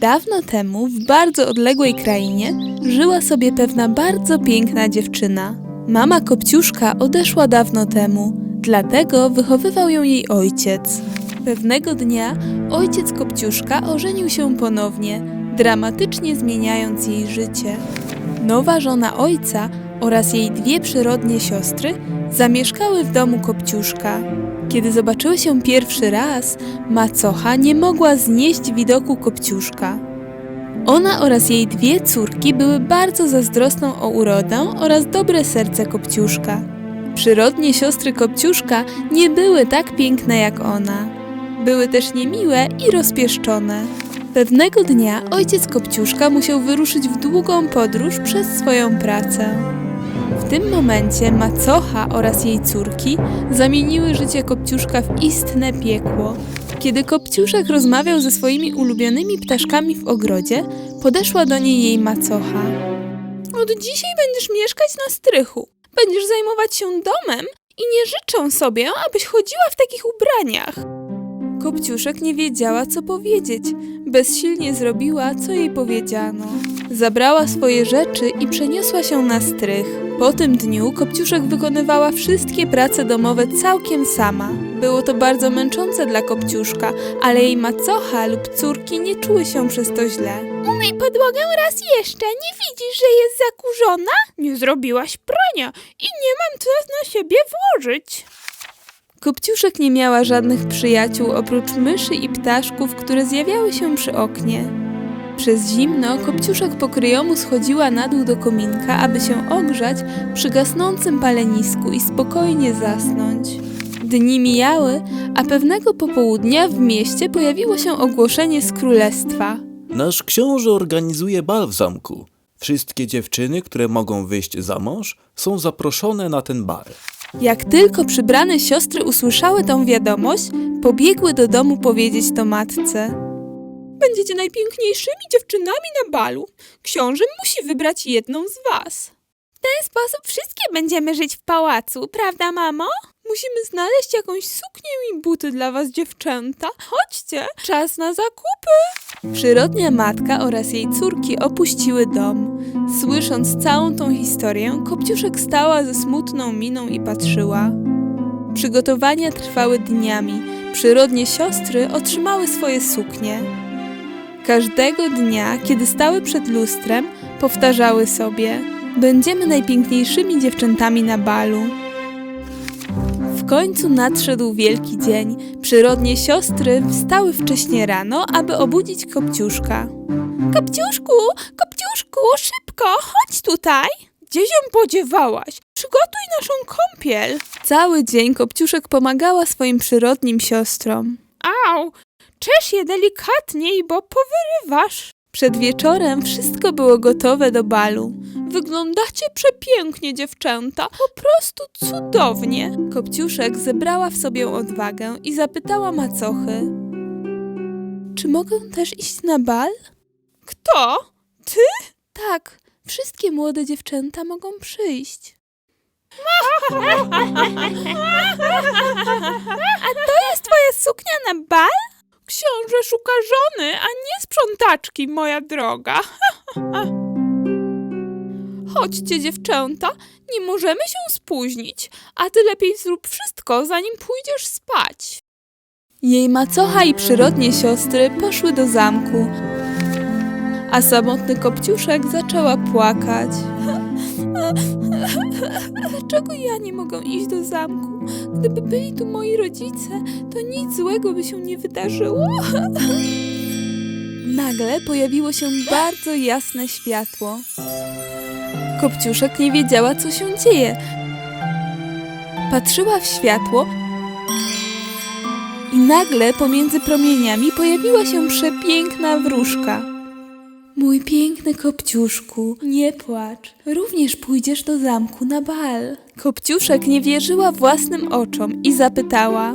Dawno temu, w bardzo odległej krainie, żyła sobie pewna bardzo piękna dziewczyna. Mama Kopciuszka odeszła dawno temu, dlatego wychowywał ją jej ojciec. Pewnego dnia ojciec Kopciuszka ożenił się ponownie, dramatycznie zmieniając jej życie. Nowa żona ojca oraz jej dwie przyrodnie siostry zamieszkały w domu Kopciuszka. Kiedy zobaczyły się pierwszy raz, macocha nie mogła znieść widoku Kopciuszka. Ona oraz jej dwie córki były bardzo zazdrosną o urodę oraz dobre serce Kopciuszka. Przyrodnie siostry Kopciuszka nie były tak piękne jak ona. Były też niemiłe i rozpieszczone. Pewnego dnia ojciec Kopciuszka musiał wyruszyć w długą podróż przez swoją pracę. W tym momencie macocha oraz jej córki zamieniły życie Kopciuszka w istne piekło. Kiedy Kopciuszek rozmawiał ze swoimi ulubionymi ptaszkami w ogrodzie, podeszła do niej jej macocha. Od dzisiaj będziesz mieszkać na strychu. Będziesz zajmować się domem i nie życzę sobie, abyś chodziła w takich ubraniach. Kopciuszek nie wiedziała, co powiedzieć. Bezsilnie zrobiła, co jej powiedziano. Zabrała swoje rzeczy i przeniosła się na strych. Po tym dniu Kopciuszek wykonywała wszystkie prace domowe całkiem sama. Było to bardzo męczące dla Kopciuszka, ale jej macocha lub córki nie czuły się przez to źle. Umyj podłogę raz jeszcze, nie widzisz, że jest zakurzona? Nie zrobiłaś prania i nie mam co na siebie włożyć. Kopciuszek nie miała żadnych przyjaciół oprócz myszy i ptaszków, które zjawiały się przy oknie. Przez zimno Kopciuszek po kryjomu schodziła na dół do kominka, aby się ogrzać przy gasnącym palenisku i spokojnie zasnąć. Dni mijały, a pewnego popołudnia w mieście pojawiło się ogłoszenie z królestwa. Nasz książę organizuje bal w zamku. Wszystkie dziewczyny, które mogą wyjść za mąż, są zaproszone na ten bal. Jak tylko przybrane siostry usłyszały tą wiadomość, pobiegły do domu powiedzieć to matce. Będziecie najpiękniejszymi dziewczynami na balu. Książę musi wybrać jedną z was. W ten sposób wszystkie będziemy żyć w pałacu, prawda, mamo? Musimy znaleźć jakąś suknię i buty dla was, dziewczęta. Chodźcie, czas na zakupy. Przyrodnia matka oraz jej córki opuściły dom. Słysząc całą tą historię, Kopciuszek stała ze smutną miną i patrzyła. Przygotowania trwały dniami. Przyrodnie siostry otrzymały swoje suknie. Każdego dnia, kiedy stały przed lustrem, powtarzały sobie: Będziemy najpiękniejszymi dziewczętami na balu. W końcu nadszedł wielki dzień. Przyrodnie siostry wstały wcześnie rano, aby obudzić Kopciuszka. Kopciuszku, Kopciuszku, szybko, chodź tutaj! Gdzie się podziewałaś? Przygotuj naszą kąpiel. Cały dzień Kopciuszek pomagała swoim przyrodnim siostrom. Au, czesz je delikatniej, bo powyrywasz. Przed wieczorem wszystko było gotowe do balu. Wyglądacie przepięknie, dziewczęta. Po prostu cudownie. Kopciuszek zebrała w sobie odwagę i zapytała macochy. Czy mogę też iść na bal? Kto? Ty? Tak, wszystkie młode dziewczęta mogą przyjść. A to jest twoja suknia na bal? Książę szuka żony, a nie sprzątaczki, moja droga. Chodźcie, dziewczęta, nie możemy się spóźnić, a ty lepiej zrób wszystko, zanim pójdziesz spać. Jej macocha i przyrodnie siostry poszły do zamku, a samotny kopciuszek zaczęła płakać. Dlaczego ja nie mogę iść do zamku? Gdyby byli tu moi rodzice, to nic złego by się nie wydarzyło. Nagle pojawiło się bardzo jasne światło. Kopciuszek nie wiedziała, co się dzieje. Patrzyła w światło i nagle pomiędzy promieniami pojawiła się przepiękna wróżka. Mój piękny Kopciuszku, nie płacz. Również pójdziesz do zamku na bal. Kopciuszek nie wierzyła własnym oczom i zapytała: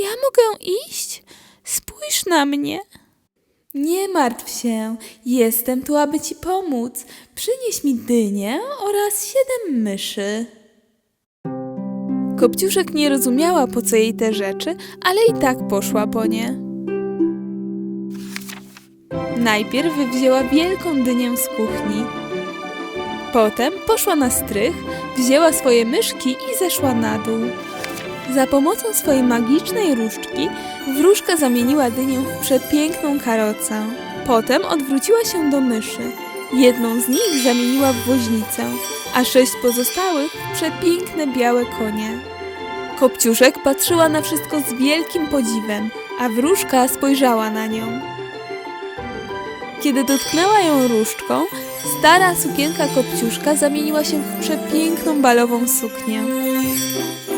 Ja mogę iść? Spójrz na mnie. Nie martw się, jestem tu, aby ci pomóc. Przynieś mi dynię oraz siedem myszy. Kopciuszek nie rozumiała, po co jej te rzeczy, ale i tak poszła po nie. Najpierw wzięła wielką dynię z kuchni. Potem poszła na strych, wzięła swoje myszki i zeszła na dół. Za pomocą swojej magicznej różdżki wróżka zamieniła dynię w przepiękną karocę. Potem odwróciła się do myszy. Jedną z nich zamieniła w woźnicę, a sześć pozostałych w przepiękne białe konie. Kopciuszek patrzyła na wszystko z wielkim podziwem, a wróżka spojrzała na nią. Kiedy dotknęła ją różdżką, stara sukienka kopciuszka zamieniła się w przepiękną balową suknię.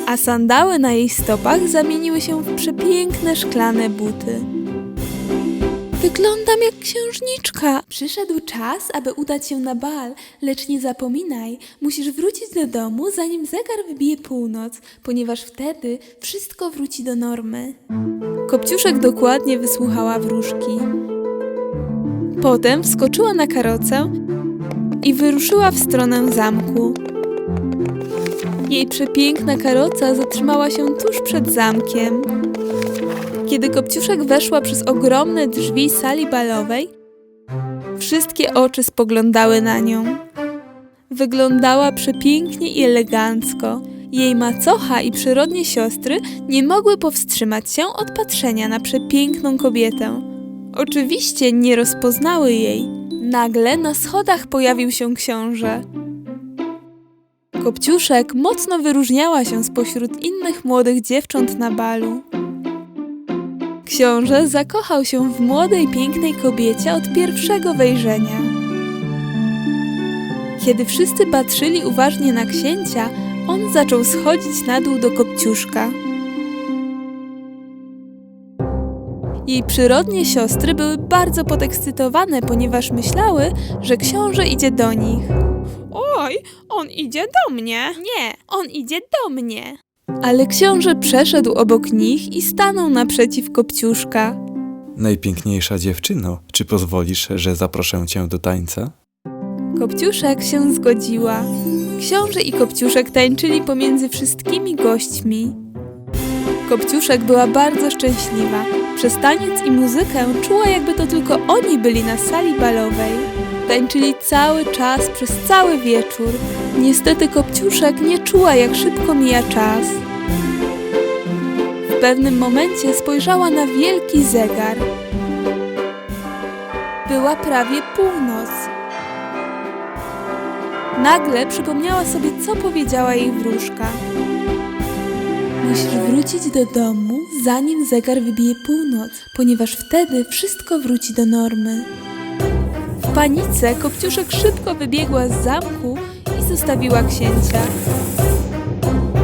A sandały na jej stopach zamieniły się w przepiękne szklane buty. Wyglądam jak księżniczka. Przyszedł czas, aby udać się na bal, lecz nie zapominaj, musisz wrócić do domu, zanim zegar wybije północ, ponieważ wtedy wszystko wróci do normy. Kopciuszek dokładnie wysłuchała wróżki. Potem wskoczyła na karocę i wyruszyła w stronę zamku. Jej przepiękna karoca zatrzymała się tuż przed zamkiem. Kiedy Kopciuszek weszła przez ogromne drzwi sali balowej, wszystkie oczy spoglądały na nią. Wyglądała przepięknie i elegancko. Jej macocha i przyrodnie siostry nie mogły powstrzymać się od patrzenia na przepiękną kobietę. Oczywiście nie rozpoznały jej. Nagle na schodach pojawił się książę. Kopciuszek mocno wyróżniała się spośród innych młodych dziewcząt na balu. Książę zakochał się w młodej, pięknej kobiecie od pierwszego wejrzenia. Kiedy wszyscy patrzyli uważnie na księcia, on zaczął schodzić na dół do kopciuszka. Jej przyrodnie siostry były bardzo podekscytowane, ponieważ myślały, że książę idzie do nich. Oj, on idzie do mnie. Nie, on idzie do mnie. Ale książę przeszedł obok nich i stanął naprzeciw kopciuszka. Najpiękniejsza dziewczyno, czy pozwolisz, że zaproszę cię do tańca? Kopciuszek się zgodziła. Książę i Kopciuszek tańczyli pomiędzy wszystkimi gośćmi. Kopciuszek była bardzo szczęśliwa. Przez taniec i muzykę czuła, jakby to tylko oni byli na sali balowej. Tańczyli cały czas, przez cały wieczór. Niestety Kopciuszek nie czuła, jak szybko mija czas. W pewnym momencie spojrzała na wielki zegar. Była prawie północ. Nagle przypomniała sobie, co powiedziała jej wróżka. Musisz wrócić do domu, zanim zegar wybije północ, ponieważ wtedy wszystko wróci do normy. Panice Kopciuszek szybko wybiegła z zamku i zostawiła księcia.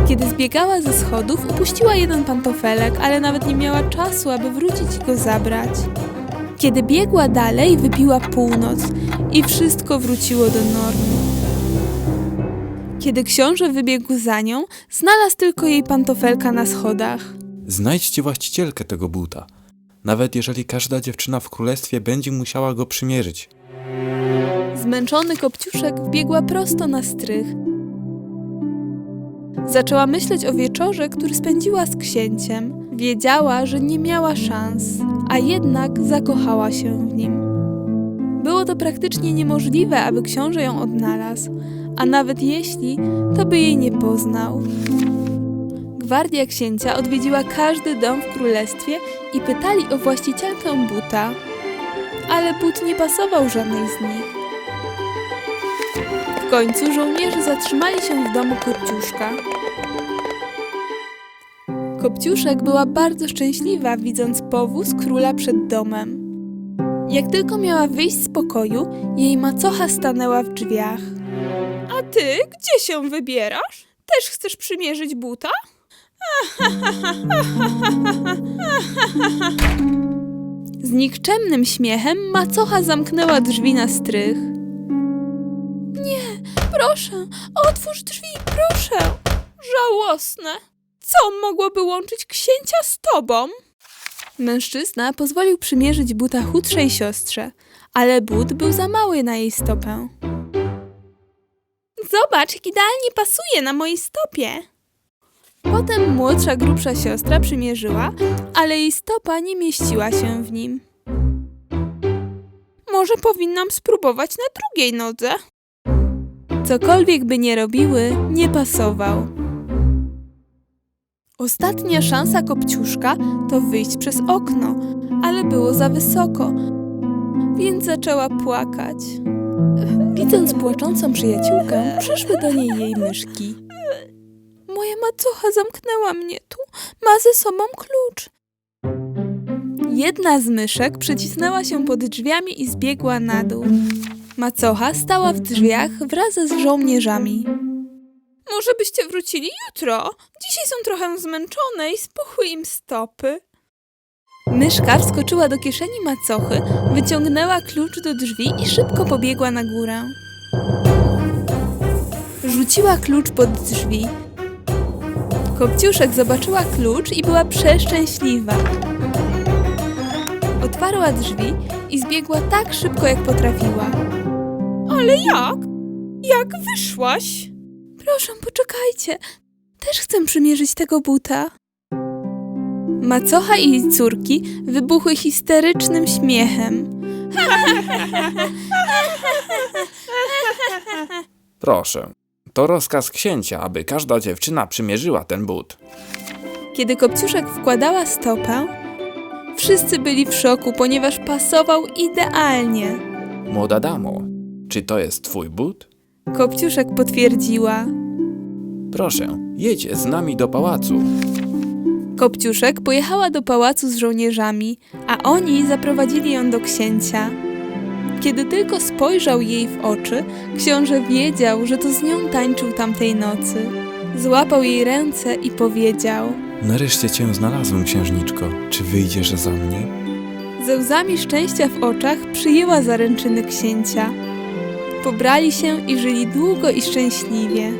Kiedy zbiegała ze schodów, upuściła jeden pantofelek, ale nawet nie miała czasu, aby wrócić i go zabrać. Kiedy biegła dalej, wybiła północ i wszystko wróciło do normy. Kiedy książę wybiegł za nią, znalazł tylko jej pantofelka na schodach. Znajdźcie właścicielkę tego buta. Nawet jeżeli każda dziewczyna w królestwie będzie musiała go przymierzyć. Zmęczony kopciuszek wbiegła prosto na strych. Zaczęła myśleć o wieczorze, który spędziła z księciem. Wiedziała, że nie miała szans, a jednak zakochała się w nim. Było to praktycznie niemożliwe, aby książę ją odnalazł, a nawet jeśli, to by jej nie poznał. Gwardia księcia odwiedziła każdy dom w królestwie i pytali o właścicielkę buta, ale but nie pasował żadnej z nich. W końcu żołnierze zatrzymali się w domu Kopciuszka. Kopciuszek była bardzo szczęśliwa, widząc powóz króla przed domem. Jak tylko miała wyjść z pokoju, jej macocha stanęła w drzwiach. A ty gdzie się wybierasz? Też chcesz przymierzyć buta? Nikczemnym śmiechem macocha zamknęła drzwi na strych. Nie, proszę, otwórz drzwi, proszę. Żałosne. Co mogłoby łączyć księcia z tobą? Mężczyzna pozwolił przymierzyć buta chudszej siostrze, ale but był za mały na jej stopę. Zobacz, jak idealnie pasuje na mojej stopie. Potem młodsza, grubsza siostra przymierzyła, ale jej stopa nie mieściła się w nim. Może powinnam spróbować na drugiej nodze? Cokolwiek by nie robiły, nie pasował. Ostatnia szansa Kopciuszka to wyjść przez okno, ale było za wysoko, więc zaczęła płakać. Widząc płaczącą przyjaciółkę, przyszły do niej jej myszki. Moja macocha zamknęła mnie tu, ma ze sobą klucz. Jedna z myszek przycisnęła się pod drzwiami i zbiegła na dół. Macocha stała w drzwiach wraz z żołnierzami. Może byście wrócili jutro? Dzisiaj są trochę zmęczone i spuchły im stopy. Myszka wskoczyła do kieszeni macochy, wyciągnęła klucz do drzwi i szybko pobiegła na górę. Rzuciła klucz pod drzwi. Kopciuszek zobaczyła klucz i była przeszczęśliwa. Otwarła drzwi i zbiegła tak szybko, jak potrafiła. Ale jak? Jak wyszłaś? Proszę, poczekajcie. Też chcę przymierzyć tego buta. Macocha i jej córki wybuchły histerycznym śmiechem. Proszę, to rozkaz księcia, aby każda dziewczyna przymierzyła ten but. Kiedy Kopciuszek wkładała stopę, wszyscy byli w szoku, ponieważ pasował idealnie. Młoda damo, czy to jest twój but? Kopciuszek potwierdziła. Proszę, jedź z nami do pałacu. Kopciuszek pojechała do pałacu z żołnierzami, a oni zaprowadzili ją do księcia. Kiedy tylko spojrzał jej w oczy, książę wiedział, że to z nią tańczył tamtej nocy. Złapał jej ręce i powiedział: Nareszcie cię znalazłem, księżniczko. Czy wyjdziesz za mnie? Ze łzami szczęścia w oczach przyjęła zaręczyny księcia. Pobrali się i żyli długo i szczęśliwie.